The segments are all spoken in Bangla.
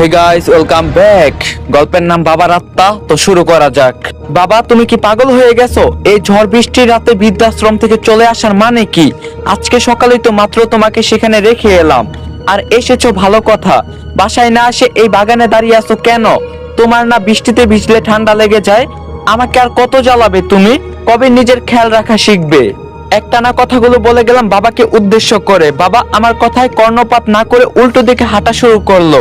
হে গাইস ওয়েলকাম ব্যাক গল্পের নাম বাবার আত্মা তো শুরু করা যাক। বাবা, তুমি কি পাগল হয়ে গেছো? এই ঝড় বৃষ্টির রাতে বৃদ্ধাশ্রম থেকে চলে আসার মানে কি? আজকে সকালেই তো মাত্র তোমাকে সেখানে রেখে এলাম। আর এসেছ ভালো কথা। বাসায় না আসে এই বাগানে দাঁড়িয়ে আছো কেন? তোমার না বৃষ্টিতে ভিজলে ঠান্ডা লেগে যায়? আমাকে আর কত জ্বালাবে তুমি? কবে নিজের খেয়াল রাখা শিখবে? একটানা কথাগুলো বলে গেলাম বাবাকে উদ্দেশ্য করে। বাবা আমার কথায় কর্ণপাত না করে উল্টো দিকে হাঁটা শুরু করল।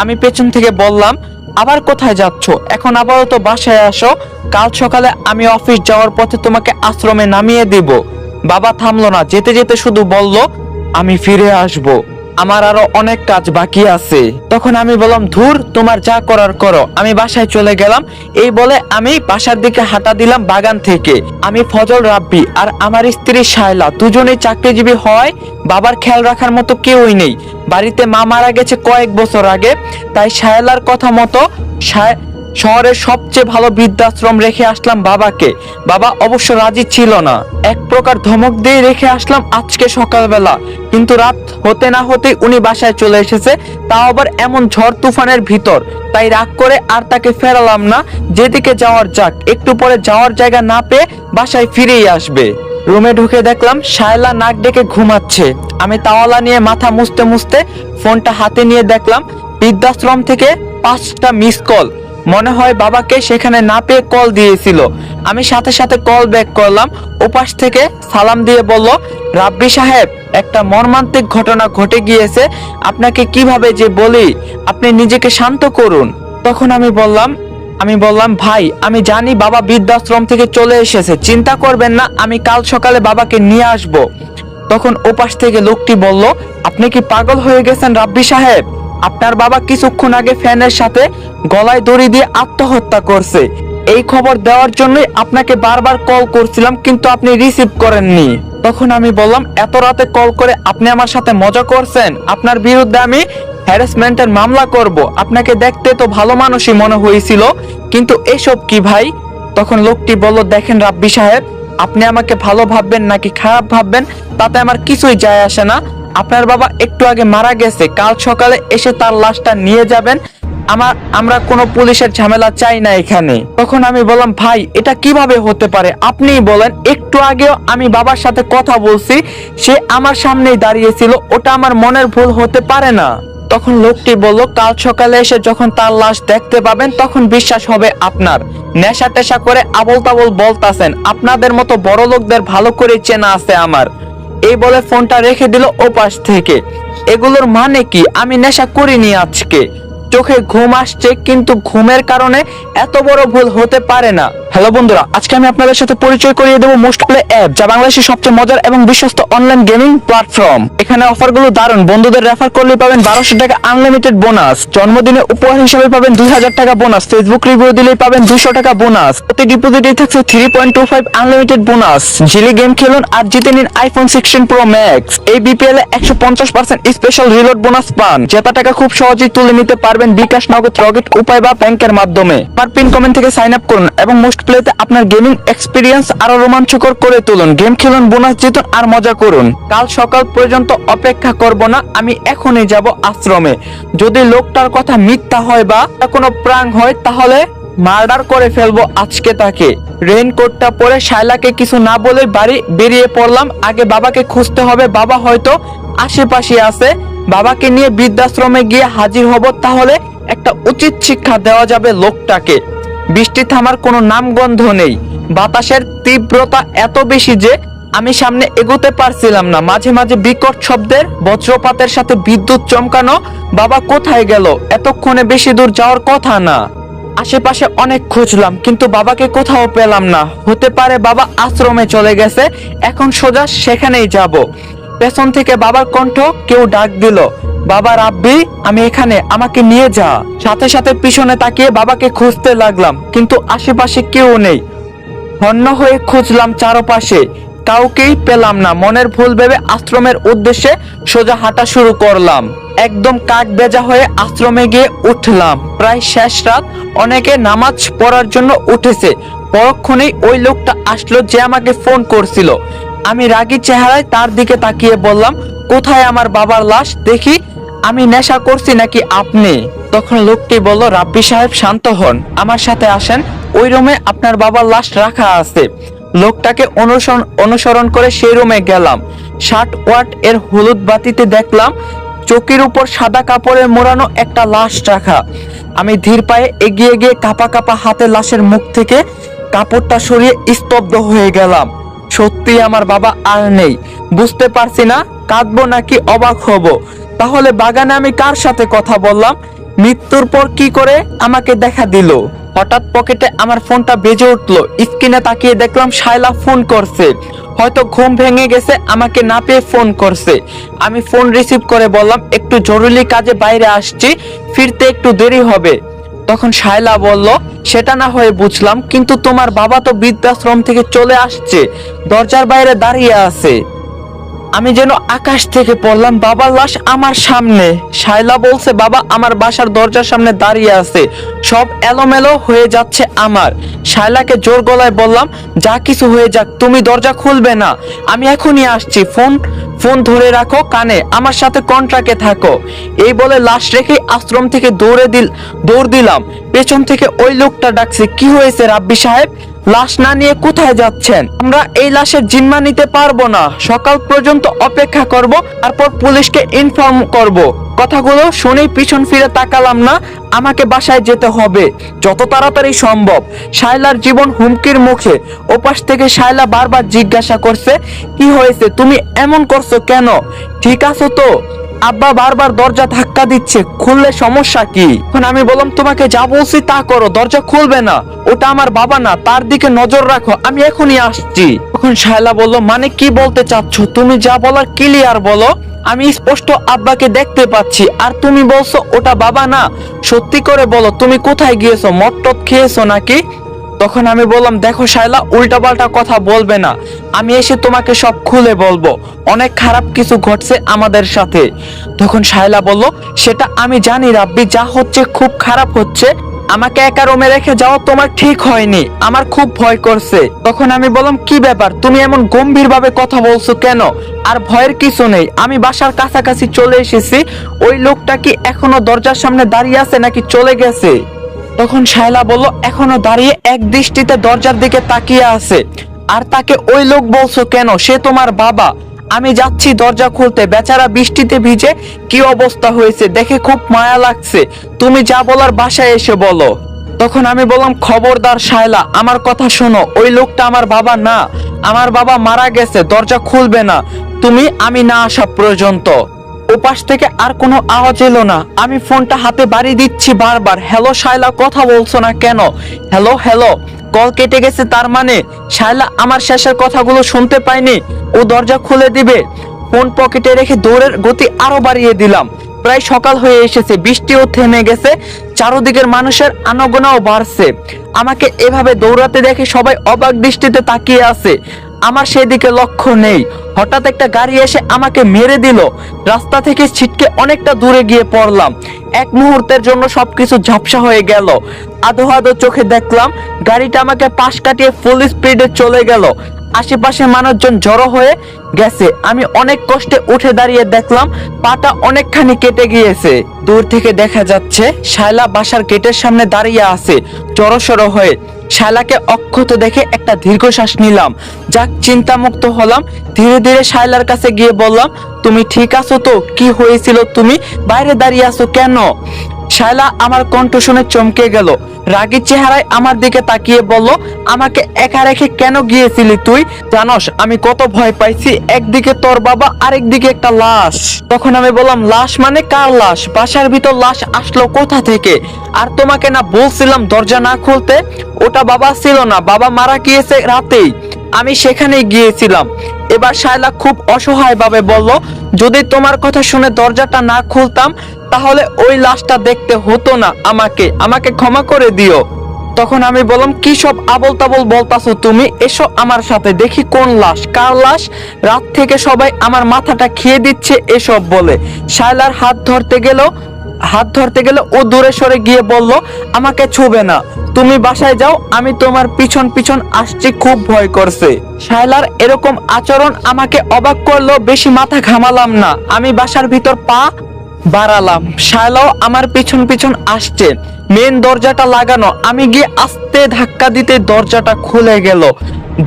আমি পেছন থেকে বললাম, আবার কোথায় যাচ্ছ? এখন আপাতত বাসায় আসো। কাল সকালে আমি অফিস যাওয়ার পথে তোমাকে আশ্রমে নামিয়ে দিব। বাবা থামলো না, যেতে যেতে শুধু বলল, আমি ফিরে আসব। আমার আরও অনেক কাজ বাকি আছে। তখন আমি বললাম, ধুর, তোমার যা করার করো। আমি বাসায় চলে গেলাম। এই বলে আমি বাসার দিকে হাঁটা দিলাম বাগান থেকে। আমি ফজল রাব্বি আর আমার স্ত্রী শায়লা দুজনেই চাকরিজীবী হয়। বাবার খেয়াল রাখার মতো কেউই নেই। বাড়িতে মা মারা গেছে কয়েক বছর আগে। তাই শায়লার কথা মতো শহরের সবচেয়ে ভালো বৃদ্ধাশ্রম রেখে আসলাম বাবাকে। বাবা অবশ্য রাজি ছিল না। এক প্রকার ধমক দিয়ে রেখে আসলাম আজকে সকালবেলা। কিন্তু রাত হতে না হতেই উনি বাসায় চলে এসেছে, তাও আবার এমন ঝড় তুফানের ভিতর। তাই রাগ করে আর তাকে ফেরালাম না, যেদিকে যাওয়ার যাক। একটু পরে যাওয়ার জায়গা না পেয়ে বাসায় ফিরেই আসবে। রুমে ঢুকে দেখলাম শায়লা নাক ডেকে ঘুমাচ্ছে। আমি তাওয়ালা নিয়ে মাথা মুছতে মুছতে ফোনটা হাতে নিয়ে দেখলাম, বৃদ্ধাশ্রম থেকে পাঁচটা মিস কল। মনে হয় বাবাকে সেখানে না পেয়ে কল দিয়েছিল। আমি সাথে সাথে কল ব্যাক করলাম, ওপাশ থেকে সালাম দিয়ে বলল, রাব্বি সাহেব, একটা মর্মান্তিক ঘটনা ঘটে গিয়েছে, আপনাকে কীভাবে যে বলি, আপনি নিজেকে শান্ত করুন। তখন আমি বললাম আমি বললাম, ভাই, আমি জানি বাবা বৃদ্ধাশ্রম থেকে চলে এসেছে, চিন্তা করবেন না, আমি কাল সকালে বাবাকে নিয়ে আসব। তখন ওপাশ থেকে লোকটি বলল, আপনি কি পাগল হয়ে গেছেন রাব্বি সাহেব? আপনার বাবা কিছুক্ষণ আগে ফ্যানের সাথে গলায় দড়ি দিয়ে আত্মহত্যা করছে। এই খবর দেওয়ার জন্যই আপনাকে বারবার কল করছিলাম, কিন্তু আপনি রিসিভ করেননি। তখন আমি বললাম, এত রাতে কল করে আপনি আমার সাথে মজা করছেন? আপনার বিরুদ্ধে আমি হ্যারাসমেন্টের মামলা করব। আপনাকে দেখতে তো ভালো মানুষই মনে হয়েছিল, কিন্তু এসব কি ভাই? তখন লোকটি বলল, দেখেন রাব্বি সাহেব, আপনি আমাকে ভালো ভাববেন নাকি খারাপ ভাববেন? তাতে আমার কিছুই যায় আসে না। আপনার বাবা একটু আগে মারা গেছে, কাল সকালে এসে তার লাশটা নিয়ে যাবেন। আমার, আমরা কোনো পুলিশের ঝামেলা চাই না এখানে। তখন আমি বললাম, ভাই, এটা কীভাবে হতে পারে? আপনিই বলেন। একটু আগেও আমি বাবার সাথে কথা বলছি, সে আমার সামনেই দাঁড়িয়েছিল, ওটা আমার মনের ভুল হতে পারে না। তখন লোকটি বলল, কাল সকালে এসে যখন তার লাশ দেখতে পাবেন, তখন বিশ্বাস হবে আপনার। নেশা টেশা করে আবল তাবল বলতাছেন, আপনাদের মতো বড় লোকদের ভালো করে চেনা আছে আমার। এই বলে ফোনটা রেখে দিল ওপাশ থেকে। এগুলোর মানে কি? আমি নেশা করিনি আজকে। চোখে ঘুম আসছে, কিন্তু ঘুমের কারণে এত বড় ভুল হতে পারে না। হ্যালো বন্ধুরা, আজকে আমি আপনাদের সাথে পরিচয় করিয়ে দেবো মোস্ট প্লে অ্যাপ যা বাংলাদেশের সবচেয়ে মজার এবং বিশ্বস্ত অনলাইন গেমিং প্ল্যাটফর্ম এখানে অফারগুলো দারুণ, বন্ধুদের রেফার করলে পাবেন বারোশো টাকা আনলিমিটেড বোনাস জন্মদিনে উপহার হিসেবে পাবেন দুই হাজার টাকা বোনাস ফেসবুক রিভিউ দিলেই পাবেন দুশো টাকা বোনাস প্রতি ডিপোজিটে থাকছে three point two five unlimited bonus Jili game খেলুন আর জিতে নিন আইফোন সিক্সটিন প্রো ম্যাক্স এই বিপিএল এ একশো পঞ্চাশ পার্সেন্ট স্পেশাল রিলোড বোনাস পান। জেতা টাকা খুব সহজেই তুলে নিতে পারবেন বিকাশ, নগদ, রকেট, উপায় বা ব্যাংকের মাধ্যমে। পার পিন কমেন্ট থেকে সাইন আপ করুন এবং মোস্ট প্লেতে আপনার গেমিং এক্সপিরিয়েন্স আরও রোমাঞ্চকর করে তুলুন। গেম খেলুন, বোনাস জিতুন আর মজা করুন। কাল সকাল পর্যন্ত অপেক্ষা করব না, আমি এখনই যাব আশ্রমে। যদি লোকটার কথা মিথ্যা হয় বা কোনো প্রাং হয়, তাহলে মার্ডার করে ফেলব আজকে তাকে। রেইনকোটটা পরে শায়লাকে কিছু না বলে বাড়ি বেরিয়ে পড়লাম। আগে বাবাকে খুঁজতে হবে, বাবা হয়তো আশেপাশে আছে। বাবাকে নিয়ে বৃদ্ধাশ্রমে গিয়ে হাজির হব, তাহলে একটা উচিত শিক্ষা দেওয়া যাবে লোকটাকে। বৃষ্টি থামার কোনো নামগন্ধ নেই। বাতাসের তীব্রতা এত বেশি যে আমি সামনে এগোতে পারছিলাম না। মাঝে মাঝে বিকট শব্দের বজ্রপাতের সাথে বিদ্যুৎ চমকানো, বাবা কোথায় গেল? এতক্ষণে বেশি দূর যাওয়ার কথা না। আশেপাশে অনেক খুঁজলাম, কিন্তু বাবাকে কোথাও পেলাম না। হতে পারে বাবা আশ্রমে চলে গেছে, এখন সোজা সেখানেই যাব। পেছন থেকে বাবার কণ্ঠ কেউ ডাক দিল বাবা রাব্বি, আমি এখানে, আমাকে নিয়ে যা। সাথে সাথে পিছনে তাকিয়ে বাবাকে খুঁজতে লাগলাম, কিন্তু আশেপাশে কেউ নেই। হন্য হয়ে খুঁজলাম চারপাশে, কাউকেই পেলাম না। মনের ভুল ভেবে আশ্রমের উদ্দেশ্যে সোজা হাঁটা শুরু করলাম। একদম কাক বেজা হয়ে আশ্রমে গিয়ে উঠলাম। প্রায় শেষ রাত, অনেকে নামাজ পড়ার জন্য উঠেছে। পরক্ষণেই ওই লোকটা আসলো যে আমাকে ফোন করছিল। আমি রাগি চেহারায় তার দিকে তাকিয়ে বললাম, কোথায় আমার বাবার লাশ? দেখি। আমি নেশা করছি নাকি আপনি? তখন লোকটি বলল, রাব্বি সাহেব, শান্ত হন। আমার সাথে আসেন। ওই রুমে আপনার বাবার লাশ রাখা আছে। লোকটাকে অনুসরণ অনুসরণ করে সেই রুমে গেলাম। ষাট ওয়াট এর হলুদ বাতিতে দেখলাম, চকির উপর সাদা কাপড়ে মোড়ানো একটা লাশ রাখা। আমি ধীর পায়ে এগিয়ে গিয়ে কাপা কাপা হাতে লাশের মুখ থেকে কাপড়টা সরিয়ে স্তব্ধ হয়ে গেলাম। সত্যি আমার বাবা আর নেই। বুঝতে পারছি না, কাঁদবো নাকি অবাক হব। তাহলে বাগানে আমি কার সাথে কথা বললাম? মৃত্যুর পর কি করে আমাকে দেখা দিল? হঠাৎ পকেটে আমার ফোনটা বেজে উঠল। স্ক্রিনে তাকিয়ে দেখলাম শায়লা ফোন করছে। হয়তো ঘুম ভেঙে গেছে, আমাকে না পেয়ে ফোন করছে। আমি ফোন রিসিভ করে বললাম, একটু জরুরি কাজে বাইরে আসছি, ফিরতে একটু দেরি হবে। তখন শায়লা বলল, সেটা না হয়ে বুঝলাম, কিন্তু তোমার বাবা তো বৃদ্ধাশ্রম থেকে চলে আসছে, দরজার বাইরে দাঁড়িয়ে আছে। আমি যেন আকাশ থেকে পড়লাম বাবার লাশ আমার সামনে। শায়লা বলছে, বাবা, আমার বাসার দরজার সামনে দাঁড়িয়ে আছে। সব এলোমেলো হয়ে যাচ্ছে আমার। শায়লাকে জোর গলায় বললাম, যা কিছু হয়ে যাক, তুমি দরজা খুলবে না। আমি এখনই আসছি, ফোন ফোন ধরে রাখো কানে, আমার সাথে কন্ট্রাক্টে থাকো। এই বলে লাশ রেখে আশ্রম থেকে দৌড়ে দিল, দৌড় দিলাম। পেছন থেকে ওই লোকটা ডাকছে, কি হয়েছে রাব্বি সাহেব? লাশ না নিয়ে কোথায় যাচ্ছেন? আমরা এই লাশের জিম্মা নিতে পারব না। সকাল পর্যন্ত অপেক্ষা করব, তারপর পুলিশকে ইনফর্ম করব। কথাগুলো শুনেই পিছন ফিরে তাকালাম না, আমাকে বাসায় যেতে হবে। যত তাড়াতাড়ি সম্ভব। শায়লার জীবন হুমকির মুখে। ওপাশ থেকে শায়লা বারবার জিজ্ঞাসা করছে, কি হয়েছে? তুমি এমন করছ কেন? ঠিক আছো তো? আব্বা বারবার দরজা ধাক্কা দিচ্ছে, খুললে সমস্যা কি? এখন আমি বললাম, তোমাকে যা বলছি তা করো, দরজা খুলবে না। ওটা আমার বাবা না, তার দিকে নজর রাখো। আমি এখনই আসছি। তখন শায়লা বলল মানে কি বলতে চাচ্ছ? তুমি যা বলার ক্লিয়ার বলো। আমি স্পষ্ট আব্বাকে দেখতে পাচ্ছি। আর তুমি বলছো, ওটা বাবা না। সত্যি করে বলো, তুমি কোথায় গিয়েছো? মট্টত খেয়েছো নাকি? তখন আমি বললাম, দেখো শায়লা, উল্টাপাল্টা কথা বলবে না। আমি এসে তোমাকে সব খুলে বলব। অনেক খারাপ কিছু ঘটছে আমাদের সাথে। তখন শায়লা বলল, সেটা আমি জানি রাব্বি, যা হচ্ছে খুব খারাপ হচ্ছে। আমাকে একা রুমে রেখে যাওয়া তোমার ঠিক হয়নি। আমার খুব ভয় করছে। তখন আমি বললাম, কি ব্যাপার? তুমি এমন গম্ভীর ভাবে কথা বলছো কেন? আর ভয়ের কিছু নেই। আমি বাসার কাছাকাছি চলে এসেছি। ওই লোকটা কি এখনও দরজার সামনে দাঁড়িয়ে আছে নাকি চলে গেছে? তখন শায়লা বলল, এখনও দাঁড়িয়ে এক দৃষ্টিতে দরজার দিকে তাকিয়ে আছে। আর তাকে ওই লোক বলছো কেন? সে তোমার বাবা। আমি যাচ্ছি দরজা খুলতে। বেচারা বৃষ্টিতে ভিজে কি অবস্থা হয়েছে? দেখে খুব মায়া লাগছে। তুমি যা বলার বাসায় এসে বলো। তখন আমি বললাম, খবরদার শায়লা, আমার কথা শোনো। ওই লোকটা আমার বাবা না। আমার বাবা মারা গেছে, দরজা খুলবে না। তুমি, আমি না আসা পর্যন্ত। ওপাশ থেকে আর কোনো আওয়াজ এলো না। আমি ফোনটা হাতে বাড়ি দিচ্ছি বারবার। হ্যালো শায়লা, কথা বলছো না কেন? Hello hello. কল কেটে গেছে, তার মানে শায়লা আমার শেষের কথাগুলো শুনতে পাইনি ও দরজা খুলে দিবে। ফোন পকেটে রেখে দৌড়ের গতি আরও বাড়িয়ে দিলাম। প্রায় সকাল হয়ে এসেছে, বৃষ্টিও থেমে গেছে, চারদিকের মানুষের আনাগোনাও বাড়ছে। আমাকে এভাবে দৌড়াতে দেখে সবাই অবাক দৃষ্টিতে তাকিয়ে আছে। আমার সেদিকে লক্ষ্য নেই। হঠাৎ একটা গাড়ি এসে আমাকে মেরে দিল। রাস্তা থেকে ছিটকে অনেকটা দূরে গিয়ে পড়লাম। এক মুহূর্তের জন্য সবকিছু ঝাপসা হয়ে গেল। আধো আধো চোখে দেখলাম, গাড়িটা আমাকে পাশ কাটিয়ে ফুল স্পিডে চলে গেল। আশেপাশে মানুষজন জড়ো হয়ে গেছে। আমি অনেক কষ্টে উঠে দাঁড়িয়ে দেখলাম, পাটা অনেকখানি কেটে গিয়েছে। দূর থেকে দেখা যাচ্ছে, শায়লা বাসার গেটের সামনে দাঁড়িয়ে আছে, জড়সড়ো হয়ে। শায়লাকে অক্ষত দেখে একটা দীর্ঘশ্বাস নিলাম। যাক, চিন্তামুক্ত হলাম। ধীরে ধীরে শায়লার কাছে গিয়ে বললাম, তুমি ঠিক আছো তো? কি হয়েছিল তুমি? বাইরে দাঁড়িয়ে আছো কেন? শায়লা আমার কণ্ঠ শুনে চমকে গেল। রাগী চেহারায় আমার দিকে তাকিয়ে বলল, আমাকে একা রেখে কেন গিয়েছিলি তুই? জানস, আমি কত ভয় পাইছি, একদিকে তোর বাবা, আরেকদিকে একটা লাশ। তখন আমি বললাম, লাশ মানে কার লাশ? বাসার ভিতর লাশ আসলো কোথা থেকে? আর তোমাকে না বলছিলাম দরজা না খুলতে? ওটা বাবা ছিল না, বাবা মারা গিয়েছে রাতেই। আমি সেখানে গিয়েছিলাম। এবার শায়লা খুব অসহায় ভাবে বলল, যদি তোমার কথা শুনে দরজাটা না খুলতাম তাহলে ওই লাশটা দেখতে হতো না আমাকে। আমাকে ক্ষমা করে দিও। তখন আমি বললাম, কি সব আবল তাবল বলতাছো তুমি? এসো আমার সাথে দেখি কোন লাশ, কার লাশ? রাত থেকে সবাই আমার মাথাটা খেয়ে দিচ্ছে এসব বলে। শায়লার হাত ধরতে গেল, হাত ধরতে গেলে, ও দূরে সরে গিয়ে বলল, আমাকে ছুবে না। তুমি বাসায় যাও, আমি তোমার পিছন পিছন আসছি, খুব ভয় করছে। শায়লার এরকম আচরণ আমাকে অবাক করল, বেশি মাথা ঘামালাম না। আমি বাসার ভিতর পা বাড়ালাম শায়লাও আমার পিছন পিছন আসছে। মেন দরজাটা লাগানো। আমি গিয়ে আস্তে ধাক্কা দিতে দরজাটা খুলে গেল।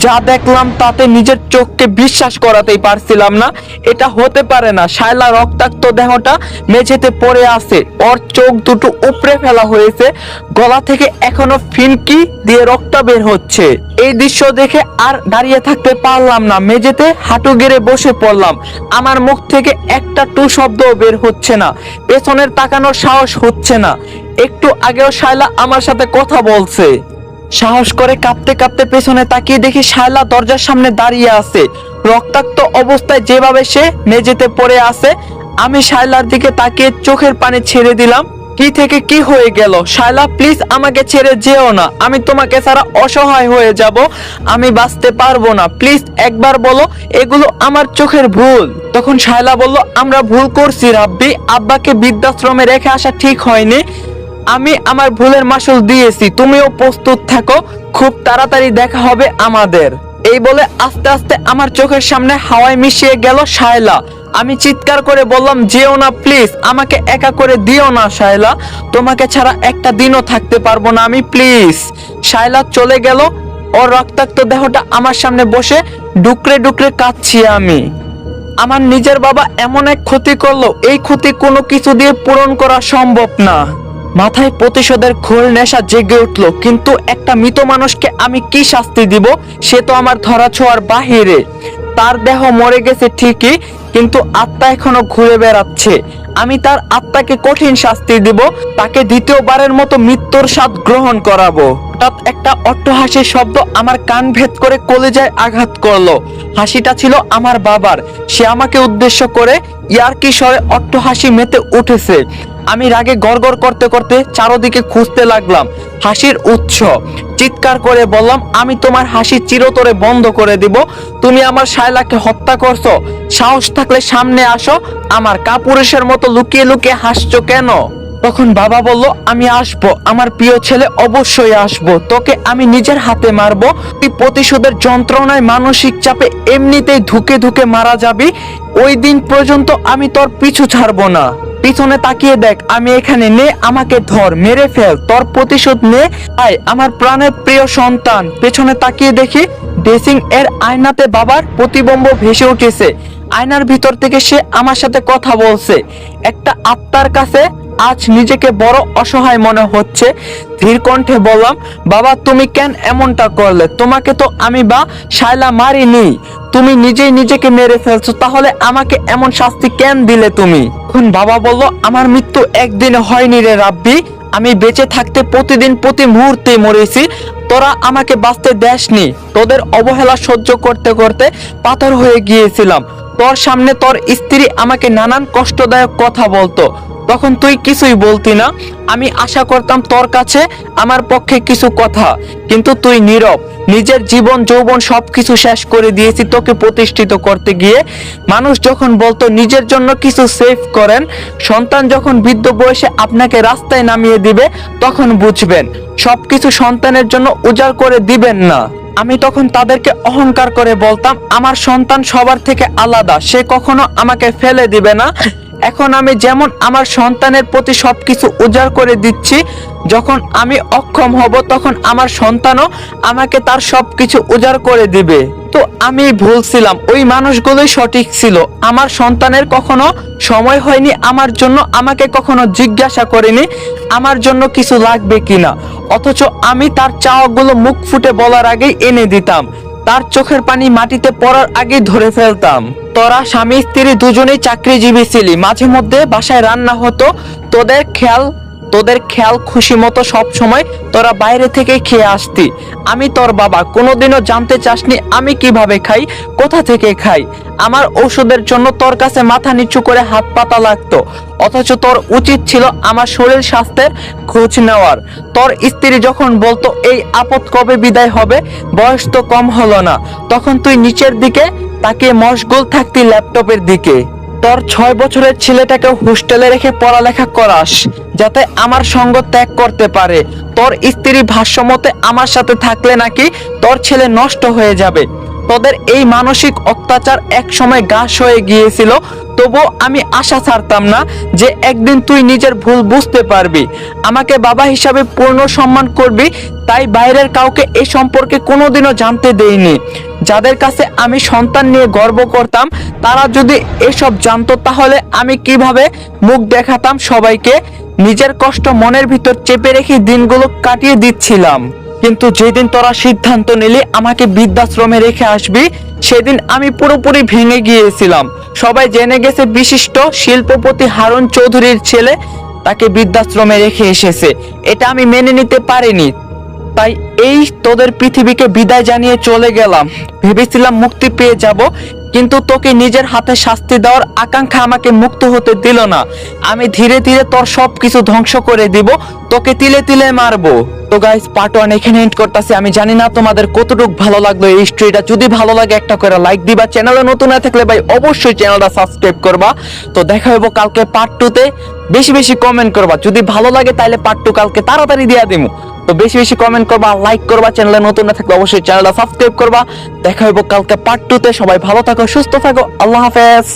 যা দেখলাম তাতে নিজের চোখকে বিশ্বাস করাতেই পারছিলাম না। এটা হতে পারে না, শায়লা রক্তাক্ত দেহটা মেঝেতে পড়ে আছে। ওর চোখ দুটো উপড়ে ফেলা হয়েছে। গলা থেকে এখনও ফিনকি দিয়ে রক্ত বের হচ্ছে। এই দৃশ্য দেখে আর দাঁড়িয়ে থাকতে পারলাম না। মেঝেতে হাঁটু গেড়ে বসে পড়লাম। আমার মুখ থেকে একটা টু শব্দও বের হচ্ছে না। পেছনের তাকানোর সাহস হচ্ছে না। একটু আগেও শায়লা আমার সাথে কথা বলছে। সাহস করে কাঁপতে কাঁপতে পেছনে তাকিয়ে দেখি শায়লা দরজার সামনে দাঁড়িয়ে আছে। রক্তাক্ত অবস্থায় যেভাবে সে মেঝেতে পড়ে আছে, আমি শায়লার দিকে তাকিয়ে চোখের পানি ছেড়ে দিলাম। কি থেকে কি হয়ে গেল? শায়লা, প্লিজ আমাকে ছেড়ে যেও না। আমি তোমাকে ছাড়া অসহায় হয়ে যাব। আমি বাঁচতে পারব না। প্লিজ একবার বলো, এগুলো আমার চোখের ভুল। তখন শায়লা বলল, আমরা ভুল করছি রাব্বি। আব্বাকে বৃদ্ধাশ্রমে রেখে আসা ঠিক হয়নি। আমি আমার ভুলের মাসুল দিয়েছি, তুমিও প্রস্তুত থাকো, খুব তাড়াতাড়ি দেখা হবে আমাদের। এই বলে আস্তে আস্তে আমার চোখের সামনে হাওয়ায় মিশিয়ে গেল শায়লা। আমি চিৎকার করে বললাম, যেও না, প্লিজ, আমাকে একা করে দিও না শায়লা। তোমাকে ছাড়া একটা দিনও থাকতে পারব না আমি, প্লিজ। শায়লা চলে গেল। ওর রক্তাক্ত দেহটা আমার সামনে বসে ডুকরে ডুকরে কাঁদছি আমি। আমার নিজের বাবা এমন এক ক্ষতি করল, এই ক্ষতি কোনো কিছু দিয়ে পূরণ করা সম্ভব না। মাথায় প্রতিশোধের খোল নেশা জেগে উঠল, কিন্তু একটা মৃত মানুষকে আমি কি শাস্তি দিব? সে তো আমার ধরা ছোঁয়ার বাহিরে। তার দেহ মরে গেছে ঠিকই, কিন্তু আত্মা এখনও ঘুরে বেড়াচ্ছে। আমি তার আত্মাকে কঠিন শাস্তি দিব, তাকে দ্বিতীয়বারের মতো মৃত্যুর স্বাদ গ্রহণ করাবো। হঠাৎ একটা অট্টহাসির শব্দ আমার কান ভেদ করে কলেজায় আঘাত করল। হাসিটা ছিল আমার বাবার। সে আমাকে উদ্দেশ্য করে ইয়ার কিশোরে অট্টহাসি মেতে উঠেছে। আমি রাগে গড় করতে করতে চারোদিকে খুঁজতে লাগলাম। হাসির উৎস। চিৎকার করে বললাম, আমি তোমার হাসি চিরতরে বন্ধ করে দিব। তুমি আমার শায়লাকে হত্যা করছ। সাহস থাকলে সামনে আসো। আমার কাপুরুষের মতো লুকিয়ে লুকিয়ে হাসছো কেন? তখন বাবা বলল, আমি আসব, আমার প্রিয় ছেলে অবশ্যই আসব, তোকে আমি নিজের হাতে মারবো, তুই প্রতিশোধের যন্ত্রণায় মানসিক চাপে এমনিতেই ধুকে ধুকে মারা যাবি, ওই দিন পর্যন্ত আমি তোর পিছু ছাড়বো না। পিছনে তাকিয়ে দেখ, আমি এখানে নে, আমাকে ধর, মেরে ফেল, তোর প্রতিশোধ নে, আয়, আমার প্রাণের প্রিয় সন্তান। পেছনে তাকিয়ে দেখি, ড্রেসিং এর আয়নাতে বাবার প্রতিবিম্ব ভেসে উঠেছে। আয়নার ভিতর থেকে সে আমার সাথে কথা বলছে। একটা আত্মার কাছে আজ নিজেকে বড় অসহায় মনে হচ্ছে। ধীর কণ্ঠে বললাম, বাবা, তুমি কেন এমনটা করলে? তোমাকে তো আমি বা শায়লা মারিনি। তুমি নিজেই নিজেকে মেরে ফেলছো, তাহলে আমাকে এমন শাস্তি কেন দিলে তুমি? এখন বাবা বলল, আমার মৃত্যু একদিনে হয়নি রে রাব্বি। আমি বেঁচে থাকতে প্রতিদিন প্রতি মুহূর্তে মরেছি। তোরা আমাকে বাঁচতে দেশনি তোদের অবহেলা সহ্য করতে করতে পাথর হয়ে গিয়েছিলাম। তোর সামনে তোর স্ত্রী আমাকে নানান কষ্টদায়ক কথা বলতো। তখন তুই কিছুই বলতি না। আমি আশা করতাম তোর কাছে আমার পক্ষে কিছু কথা, কিন্তু তুই নীরব। নিজের জীবন, যৌবন সবকিছু শেষ করে দিয়েছি তোকে প্রতিষ্ঠিত করতে গিয়ে। মানুষ যখন বলতো নিজের জন্য কিছু সেভ করেন, সন্তান যখন বৃদ্ধ বয়সে আপনাকে রাস্তায় নামিয়ে দিবে, তখন বুঝবেন, সবকিছু সন্তানের জন্য উজাড় করে দিবেন না। আমি তখন তাদেরকে অহংকার করে বলতাম, আমার সন্তান সবার থেকে আলাদা, সে কখনো আমাকে ফেলে দিবে না। এখন আমি যেমন আমার সন্তানের প্রতি সবকিছু উজাড় করে দিচ্ছি, যখন আমি অক্ষম হব, তখন আমার সন্তানও আমাকে তার সবকিছু উজাড় করে দিবে। তো আমি ভুলছিলাম ওই মানুষগুলোই সঠিক ছিল। আমার সন্তানের কখনো সময় হয়নি, আমার জন্য আমাকে কখনো জিজ্ঞাসা করেনি, আমার জন্য কিছু লাগবে কিনা। অথচ আমি তার চাওয়াগুলো মুখ ফুটে বলার আগেই এনে দিতাম। তার চোখের পানি মাটিতে পড়ার আগে ধরে ফেলতাম। তোরা স্বামী, স্ত্রী দুজনেই চাকরিজীবী ছিলি। মাঝে মধ্যে বাসায় রান্না হতো। তোদের খেয়াল তোদের খেয়াল খুশি মতো সব সময় তোরা বাইরে থেকে খেয়ে আসতি। আমি তোর বাবা, কোনোদিনও জানতে চাসনি আমি কীভাবে খাই, কোথা থেকে খাই। আমার ওষুধের জন্য তোর কাছে মাথা নিচু করে হাত পাতা লাগতো, অথচ তোর উচিত ছিল আমার শরীর স্বাস্থ্যের খোঁজ নেওয়ার। তোর স্ত্রী যখন বলতো, এই আপদ কবে বিদায় হবে? বয়স তো কম হলো না। তখন তুই নিচের দিকে তাকে মশগুল থাকতি ল্যাপটপের দিকে। তোর ছয় বছরের ছেলেটাকে হোস্টেলে রেখে পড়ালেখা করাস, যাতে আমার সঙ্গ ত্যাগ করতে পারে। তোর স্ত্রী ভাষ্যমতে, আমার সাথে থাকলে নাকি তোর ছেলে নষ্ট হয়ে যাবে। তোদের এই মানসিক অত্যাচার এক সময় গাছ হয়ে গিয়েছিল, তবুও আমি আশা ছাড়তাম না যে একদিন তুই নিজের ভুল বুঝতে পারবি। আমাকে বাবা হিসাবে পূর্ণ সম্মান করবি, তাই বাইরের কাউকে এই সম্পর্কে কোনোদিনও জানতে দেইনি। যাদের কাছে আমি সন্তান নিয়ে গর্ব করতাম, তারা যদি এসব জানতো, তাহলে আমি কীভাবে মুখ দেখাতাম সবাইকে? নিজের কষ্ট মনের ভিতর চেপে রেখে দিনগুলো কাটিয়ে দিচ্ছিলাম। কিন্তু যেদিন তোরা সিদ্ধান্ত নিলি আমাকে বৃদ্ধাশ্রমে রেখে আসবি, সেদিন আমি পুরোপুরি ভেঙে গিয়েছিলাম। সবাই জেনে গেছে বিশিষ্ট শিল্পপতি হারুন চৌধুরীর ছেলে তাকে বৃদ্ধাশ্রমে রেখে এসেছে। এটা আমি মেনে নিতে পারিনি। তাই এই তোদের পৃথিবীকে বিদায় জানিয়ে চলে গেলাম। ভেবেছিলাম মুক্তি পেয়ে যাব, কিন্তু তোকে নিজের হাতে শাস্তি দেওয়ার আকাঙ্ক্ষা আমাকে মুক্ত হতে দিল না। আমি ধীরে ধীরে তোর সব কিছু ধ্বংস করে দিব তোকে তিলে তিলে মারবো। তো গাইস পার্ট ওয়ান এখানে এন্ড করতেছি। আমি জানি না তোমাদের কতটুকু ভালো লাগল এই স্টোরিটা যদি ভালো লাগে একটা করে লাইক দিবা। চ্যানেলে নতুন না থাকলে ভাই, অবশ্যই চ্যানেলটা সাবস্ক্রাইব করবা। তো দেখা হইব কালকে পার্ট টু তে। বেশি বেশি কমেন্ট করবা। যদি ভালো লাগে তাহলে পার্ট টু কালকে তাড়াতাড়ি দিয়া দিমু। তো বেশি বেশি কমেন্ট করবা লাইক করবা। চ্যানেলে নতুন না থাকলে অবশ্যই চ্যানেলটা সাবস্ক্রাইব করবা। দেখা হইব কালকে পার্ট টু তে। সবাই ভালো থাকো, সুস্থ থাকো। আল্লাহ হাফেজ।